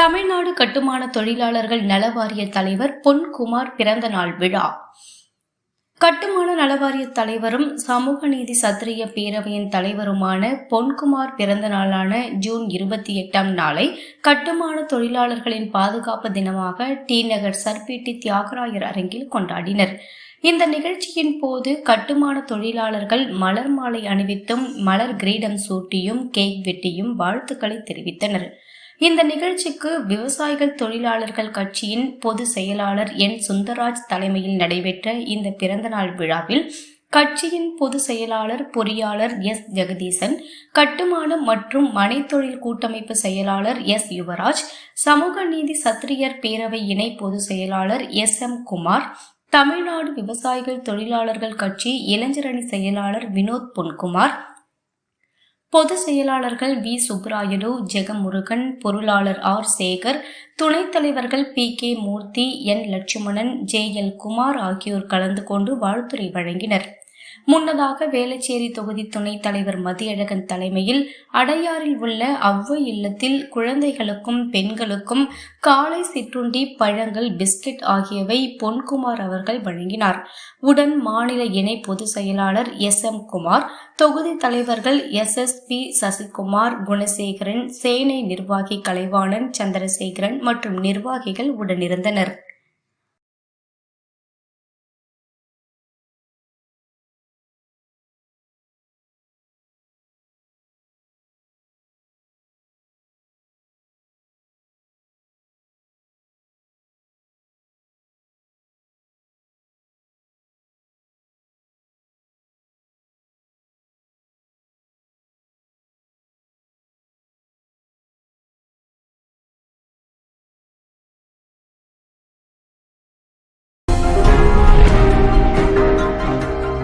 தமிழ்நாடு கட்டுமான தொழிலாளர்கள் நலவாரிய தலைவர் பொன்குமார் பிறந்த நாள் விழா. கட்டுமான நலவாரிய தலைவரும் சமூக நீதி சத்திரிய பேரவையின் தலைவருமான பொன்குமார் பிறந்த நாளான ஜூன் இருபத்தி எட்டாம் நாளை கட்டுமான தொழிலாளர்களின் பாதுகாப்பு தினமாக டி நகர் சர்பேட்டி தியாகராயர் அரங்கில் கொண்டாடினர். இந்த நிகழ்ச்சியின் போது கட்டுமான தொழிலாளர்கள் மலர் மாலை அணிவித்தும் மலர் கிரீடம் சூட்டியும் கேக் வெட்டியும் வாழ்த்துக்களை தெரிவித்தனர். இந்த நிகழ்ச்சிக்கு விவசாயிகள் தொழிலாளர்கள் கட்சியின் பொது செயலாளர் என். சுந்தரராஜ் தலைமையில் நடைபெற்ற இந்த பிறந்தநாள் விழாவில் கட்சியின் பொது செயலாளர் பொறியாளர் எஸ். ஜெகதீசன் கட்டுமானம் மற்றும் மனைத்தொழில் கூட்டமைப்பு செயலாளர் எஸ். யுவராஜ் சமூக நீதி சத்திரியர் பேரவை இணை பொது செயலாளர் எஸ். எம். குமார் தமிழ்நாடு விவசாயிகள் தொழிலாளர்கள் கட்சி இளைஞரணி செயலாளர் வினோத் பொன்குமார் பொது செயலாளர்கள் வி. சுப்ராயலு ஜெகமுருகன் பொருளாளர் ஆர். சேகர் துணைத் தலைவர்கள் P. K. Murthy N. Lakshmanan J. L. Kumar ஆகியோர் கலந்து கொண்டு வாழ்த்துரை வழங்கினர். முன்னதாக வேளச்சேரி தொகுதி துணைத் தலைவர் மதியழகன் தலைமையில் அடையாறில் உள்ள அவ்வை இல்லத்தில் குழந்தைகளுக்கும் பெண்களுக்கும் காலை சிற்றுண்டி பழங்கள் பிஸ்கட் ஆகியவை பொன்குமார் அவர்கள் வழங்கினார். உடன் மாநில இணை பொதுச் செயலாளர் எஸ். எம். குமார் தொகுதி தலைவர்கள் S. S. P. Sasikumar Gunasekaran சேனை நிர்வாகி கலைவாணன் சந்திரசேகரன் மற்றும் நிர்வாகிகள் உடனிருந்தனர்.